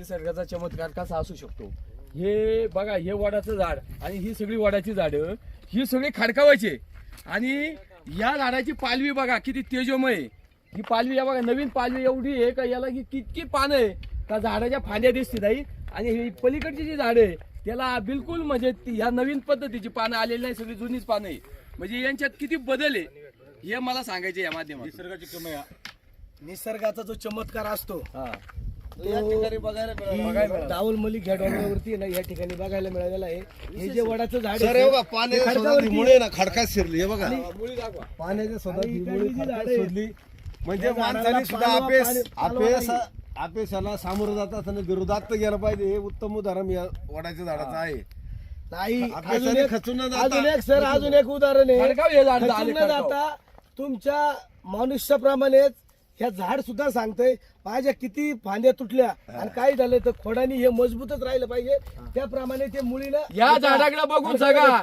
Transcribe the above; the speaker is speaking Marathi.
निसर्गाचा चमत्कार कसा असू शकतो? हे बघा हे वडाचं झाड आणि ही सगळी वडाची झाडं ही सगळी खडकावायची. आणि या झाडाची पालवी बघा किती तेजोमय. ही पालवी या बघा नवीन पालवी एवढी आहे का याला ही कितकी पानं आहे. का झाडाच्या फांद्या दिसतील आई आणि ही पलीकडची जी झाडं आहे त्याला बिलकुल म्हणजे ह्या नवीन पद्धतीची पानं आलेली नाही सगळी जुनीच पानं आहे. म्हणजे यांच्यात किती बदल आहे हे मला सांगायचे या माध्यमातून. निसर्गाची किमया निसर्गाचा जो चमत्कार असतो हा. या ठिकाणी बघायला मिळाला. दाऊल मलिक ह्या डोंगरावरती ना या ठिकाणी बघायला मिळालेलं आहे. हे जे वडाचं झाड सर आहे हे बघा पाण्याच्या मुळे ना खडकात शिरली हे बघा. मुळी दाखवा. पाण्याच्या स्वतः आणि मुळे इकडली जी खडकात झाडं आहेत, शोधली म्हणजे माणसाने सुद्धा अपेस अपेस नाही. अपेशाला सामोरं जात असताना विरोधात तर गेलं पाहिजे. हे उत्तम उदाहरण या वडाच्या झाडाचं आहे. नाही अजून सरी एक खचून न जाता- अजून एक सर अजून एक उदाहरण आहे. खडकाव हे झाड खचून आले न खडकाव. जाता तुमच्या मनुष्याप्रमाणेच ह्या झाड सुद्धा सांगतंय माझ्या किती फांद्या तुटल्या आणि काय झालं तर खोडानी हे मजबूतच राहिलं पाहिजे. त्याप्रमाणे ते मुळीनं या झाडाकडे बघून सगळा.